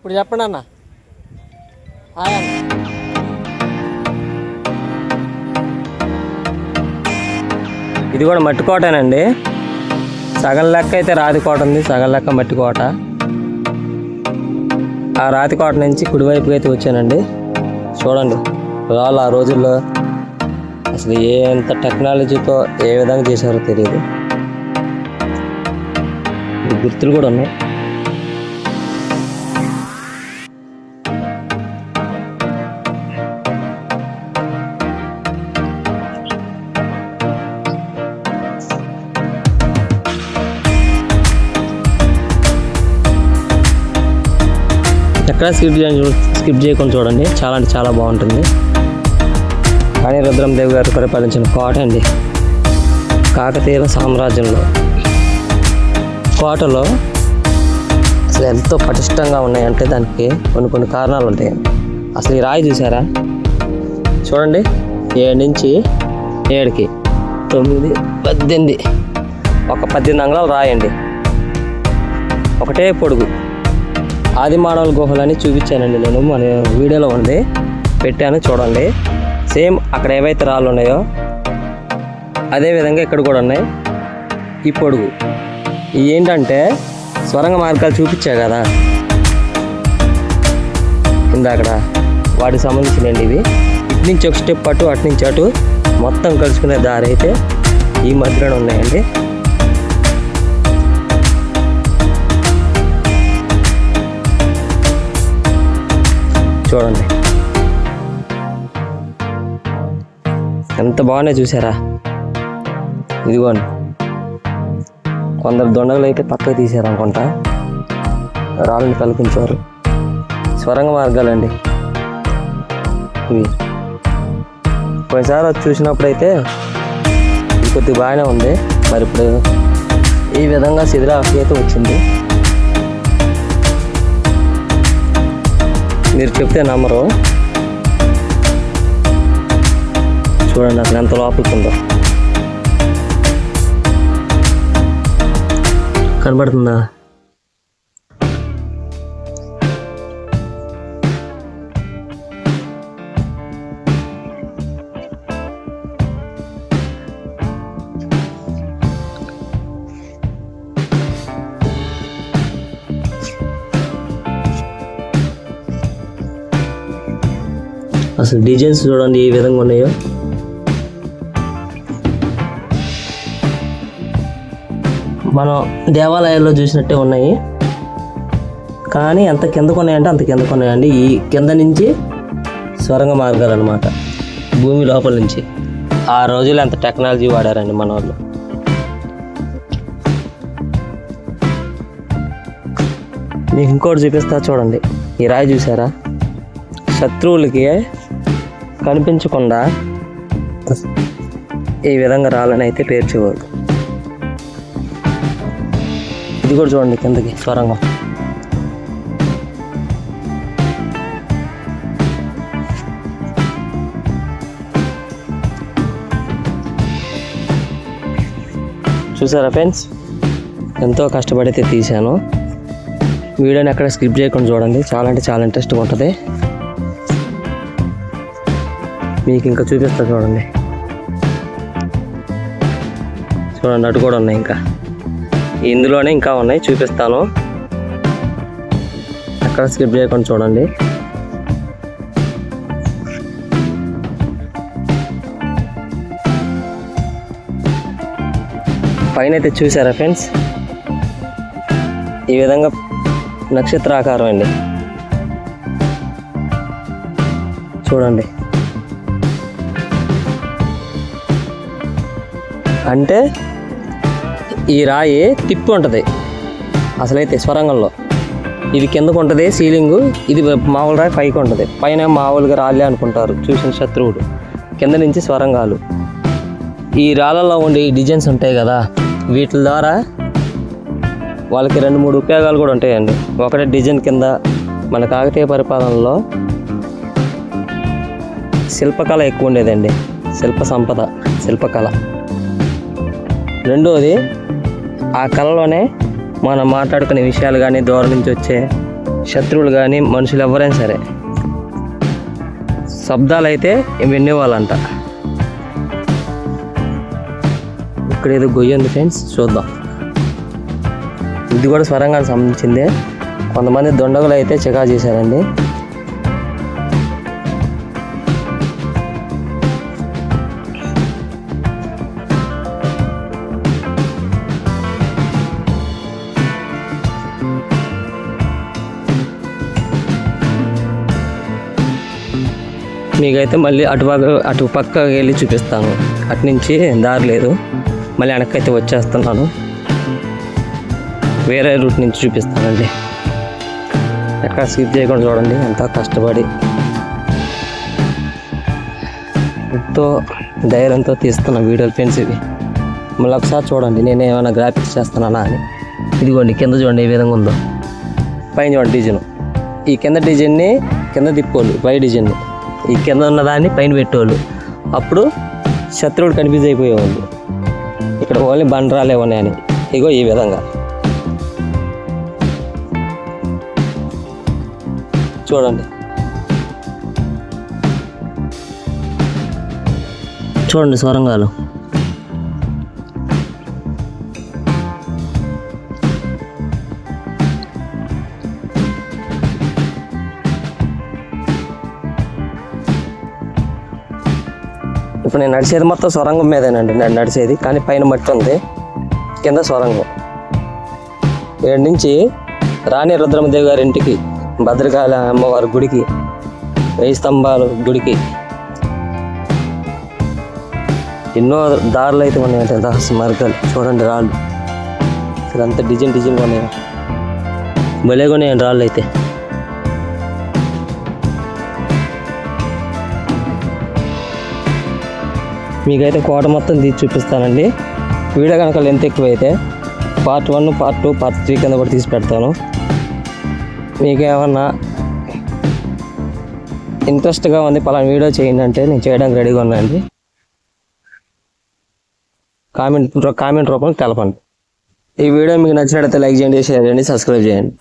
ఇప్పుడు చెప్పండి అన్న. హాయ్ అన్న. ఇది కూడా మట్టి కోటేనండి. సగం లెక్క అయితే రాతి కోట ఉంది సగం లెక్క మట్టి కోట. ఆ రాతి కోట నుంచి కుడివైపుకి అయితే వచ్చానండి. చూడండి రాళ్ళు ఆ రోజుల్లో అసలు ఎంత టెక్నాలజీతో ఏ విధంగా చేశారో తెలియదు గుర్తులు కూడా ఉన్నాయి. ఎక్కడ స్కిప్ చేయండి స్కిప్ చేయకుండా చూడండి. చాలా అంటే చాలా బాగుంటుంది. కానీ రుద్రందేవి గారు పరిపాలించిన కోట అండి. కాకతీయుల సామ్రాజ్యంలో. కోటలో అసలు ఎంతో పటిష్టంగా ఉన్నాయంటే దానికి కొన్ని కొన్ని కారణాలు ఉంటాయి. అసలు ఈ రాయి చూసారా చూడండి. ఏడు నుంచి ఏడుకి తొమ్మిది పద్దెనిమిది. ఒక పద్దెనిమిది అంగళాలు రాయండి. ఒకటే పొడుగు. ఆది మానవుల గుహలని చూపించానండి నేను. మన వీడియోలో ఉంది. పెట్టాను చూడండి. సేమ్ అక్కడ ఏవైతే రాళ్ళు ఉన్నాయో అదే విధంగా ఇక్కడ కూడా ఉన్నాయి. ఈ పొడుగు. ఇవి ఏంటంటే స్వరంగ మార్గాలు చూపించా కదా. ఇందాకడ వాటికి సంబంధించినండి ఇవి. ఇటు నుంచి ఒక స్టెప్ అటు అటు నుంచి అటు మొత్తం కలుసుకునే దారి అయితే ఈ మధ్యలో ఉన్నాయండి. చూడండి. ఎంత బాగున్నాయి చూసారా? ఇదిగోండి. కొందరు దొండగలు అయితే పక్కకు తీసారనుకుంటా రాళ్ళని పలికించారు స్వరంగ మార్గాలండి. ఇవి. పోయినసారి వచ్చి చూసినప్పుడైతే ఇది కొద్దిగా బాగానే ఉంది. మరి ఇప్పుడు ఈ విధంగా శిథిలాకి అయితే వచ్చింది. మీరు చెప్తే నమ్మరు. చూడండి అసలు ఎంత లోపలికి ఉందో. కనబడుతుందా? అసలు డిజైన్స్ చూడండి ఏ విధంగా ఉన్నాయో. మనం దేవాలయాల్లో చూసినట్టే ఉన్నాయి. కానీ ఎంత కిందకు ఉన్నాయంటే అంత కిందకు ఉన్నాయండి. ఈ కింద నుంచి స్వరంగ మార్గాలు అనమాట భూమి లోపల నుంచి. ఆ రోజులు ఎంత టెక్నాలజీ వాడారండి మన వాళ్ళు మీకు ఇంకోటి చూపిస్తా చూడండి. ఈ రాయి చూసారా? శత్రువులకి కనిపించకుండా ఈ విధంగా రాళ్ళని అయితే పేర్చేవారు ఇది కూడా చూడండి కిందకి స్వరంగా చూసారా ఫ్రెండ్స్? ఎంతో కష్టపడితే తీశాను. వీడియోని అక్కడ స్కిప్ చేయకుండా చూడండి. చాలా అంటే చాలా ఇంట్రెస్ట్గా ఉంటుంది. మీకు ఇంకా చూపిస్తా చూడండి. చూడండి అటు కూడా ఉన్నాయి ఇంకా. ఇందులోనే ఇంకా ఉన్నాయి చూపిస్తాను. అక్కడ స్కిప్ చేయకుండా చూడండి. పైన అయితే చూసారా ఫ్రెండ్స్? ఈ విధంగా నక్షత్రాకారం అండి. చూడండి. అంటే ఈ రాయి తిప్పి ఉంటుంది. అసలైతే స్వరంగంలో. ఇది కిందకు ఉంటుంది సీలింగు. ఇది మామూలు రాయి పైకి ఉంటుంది. పైన మామూలుగా రాళ్ళే అనుకుంటారు చూసిన శత్రువుడు కింద నుంచి స్వరంగాలు. ఈ రాళ్ళలో ఉండే డిజైన్స్ ఉంటాయి కదా వీటి ద్వారా వాళ్ళకి రెండు మూడు ఉపయోగాలు కూడా ఉంటాయండి. ఒకటే డిజైన్ కింద మన కాకతీయ పరిపాలనలో శిల్పకళ ఎక్కువ ఉండేదండి. శిల్ప సంపద శిల్పకళ. రెండోది ఆ కళలోనే మనం మాట్లాడుకునే విషయాలు కానీ దూరం నుంచి వచ్చే శత్రువులు కానీ మనుషులు ఎవరైనా సరే శబ్దాలు అయితే వినేవాళ్ళంట. ఇక్కడ ఏదో గొయ్యి ఉంది ఫ్రెండ్స్ చూద్దాం. ఇది కూడా స్వరంగానికి సంబంధించిందే. కొంతమంది దొండగులు అయితే చికా చేశారండి. మీకైతే మళ్ళీ అటు అటు పక్క వెళ్ళి చూపిస్తాను. అటు నుంచి దారి లేదు. మళ్ళీ వెనక్కి అయితే వచ్చేస్తున్నాను. వేరే రూట్ నుంచి చూపిస్తానండి. ఎక్కడ స్కిప్ చేయకుండా చూడండి. ఎంత కష్టపడి ఎంతో ధైర్యంతో తీస్తున్న వీడియోలు ఫ్రెండ్స్ ఇవి. మళ్ళీ ఒకసారి చూడండి. నేను ఏమైనా గ్రాఫిక్స్ చేస్తున్నానా అని. ఇదిగోండి కింద చూడండి ఏ విధంగా ఉందో. పైన చూడండి డిజైన్. ఈ కింద డిజైన్ని కింద తిప్పోళ్ళు పై డిజైన్ని. ఈ కింద ఉన్న దాన్ని పైన పెట్టేవాళ్ళు. అప్పుడు శత్రువులు కన్ఫ్యూజ్ అయిపోయేవాళ్ళు. ఇక్కడ ఓన్లీ బండరాలే ఉన్నాయని. ఇగో ఈ విధంగా. చూడండి. చూడండి సొరంగాలు ఇప్పుడు నేను నడిచేది మొత్తం సొరంగం మీదేనండి. నేను నడిచేది కానీ పైన మట్టి ఉంది. కింద సొరంగం. ఏడు నుంచి రాణి రుద్రమదేవి గారి ఇంటికి భద్రకాళి అమ్మవారి గుడికి వెయ్యి స్తంభాలు గుడికి. ఎన్నో దారులు అయితే ఉన్నాయంటే రహస్య మార్గాలు. చూడండి రాళ్ళు. ఇదంతా డిజైన్ డిజైన్గా ఉన్నాయి. భలేగా ఉన్నాయండి రాళ్ళు అయితే. మీకైతే కోట మొత్తం తీసి చూపిస్తానండి. వీడియో కనుక లెంత్ ఎక్కువైతే part one part two part three కింద కూడా తీసి పెడతాను. మీకేమన్నా ఇంట్రెస్ట్గా ఉంది పలానా వీడియో చేయండి అంటే నేను చేయడానికి రెడీగా ఉన్నానండి. కామెంట్ కామెంట్ రూపంలో తెలపండి. ఈ వీడియో మీకు నచ్చినట్లయితే లైక్ చేయండి షేర్ చేయండి సబ్స్క్రైబ్ చేయండి.